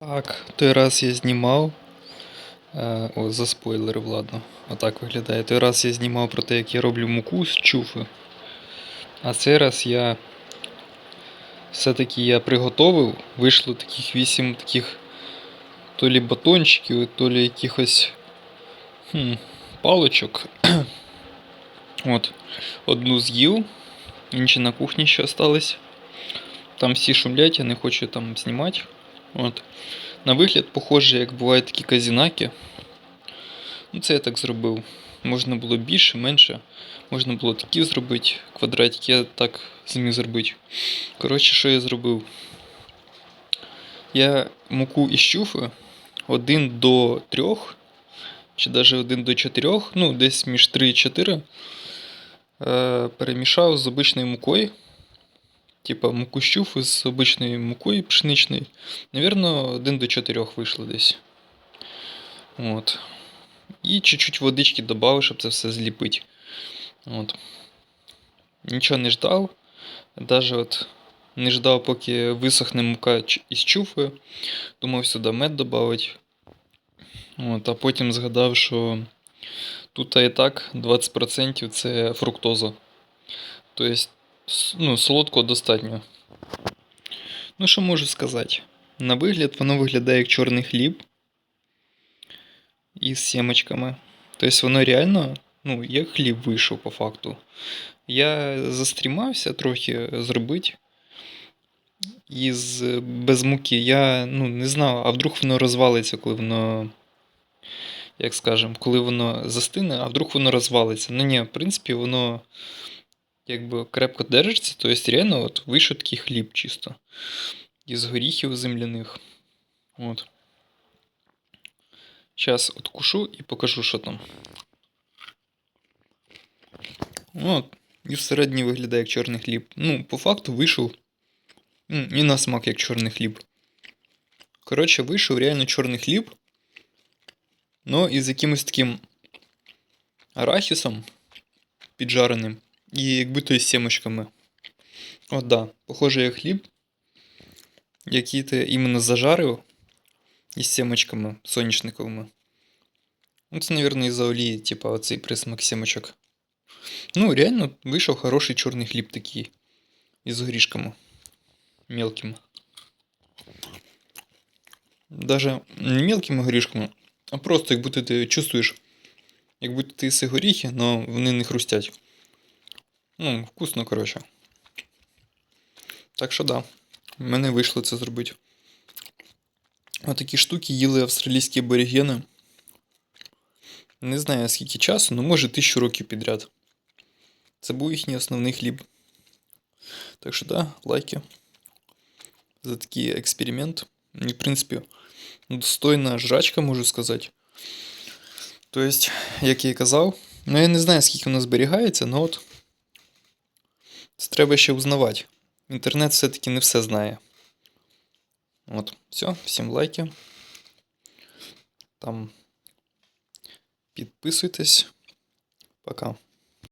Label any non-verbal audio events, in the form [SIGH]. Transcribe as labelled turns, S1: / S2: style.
S1: Так, той раз я знімав. Е, о, заспойлерив, ладно. Отак виглядає. Той раз я знімав про те, як я роблю муку з чуфи. А цей раз я. Все-таки я приготовив. Вийшло таких 8 таких то лі батончиків, то лі якихось хм, паличок. [CLEARS THROAT] От. Одну з'їв, інші на кухні ще остались. Там всі шумлять, я не хочу там знімати. От. На вигляд, похоже, як бувають такі казінаки. Ну, це я так зробив. Можна було більше, менше. Можна було такі зробити. Квадратики я так зміг зробити. Коротше, що я зробив? Я муку із щуфи 1 до 3, чи навіть 1 до 4, ну, десь між 3 і 4, е, перемішав з обичною мукою. Типа муку з щуфи з обичною мукою пшеничною. Навірно, 1 до 4 вийшло десь. От. І чуть-чуть водички додав, щоб це все зліпити. От. Нічого не ждав. Даже от не ждав, поки висохне мука із чуфи. Думав сюди мед додати. От, а потім згадав, що тут і так 20% це фруктоза. Тобто, ну, солодкого достатньо. Ну, що можу сказати? На вигляд воно виглядає як чорний хліб із сімочками. Тобто воно реально, ну, як хліб вийшов по факту. Я застрімався трохи зробити. Із без муки. Я ну, не знав, а вдруг воно розвалиться, коли воно. Як скажем, коли воно застине, а вдруг воно розвалиться. Ну ні, в принципі, воно якби крепко держиться, то есть реально от вийшов такий хліб чисто. Із горіхів земляних. От. Зараз откушу і покажу, що там. От. І всередині виглядає як чорний хліб. Ну, по факту вийшов. І на смак як чорний хліб. Коротше, вийшов реально чорний хліб. Ну, із якимось таким арахісом піджареним. І як будто із сімочками. От да, похоже як хліб, який ти іменно зажарив із сімочками соняшниковими. Ну, це, мабуть, із-за олії, типа оцей присмак сімочок. Ну, реально вийшов хороший чорний хліб такий. Із горішками. Мелкими. Даже не мелкими горішками, а просто як будто ти чувствуєш, як будто ти їси горіхи, але вони не хрустять. Ну, вкусно, коротше. Так що да, в мене вийшло це зробити. Отакі штуки їли австралійські аборігени. Не знаю скільки часу, ну може тисячу років підряд. Це був їхній основний хліб. Так що да, лайки. За такий експеримент. І, в принципі, достойна жрачка, можу сказати. Тобто, як я і казав, ну я не знаю, скільки воно зберігається, але от. Це треба ще узнавати. Інтернет все-таки не все знає. От, все, всім лайки. Там підписуйтесь. Пока.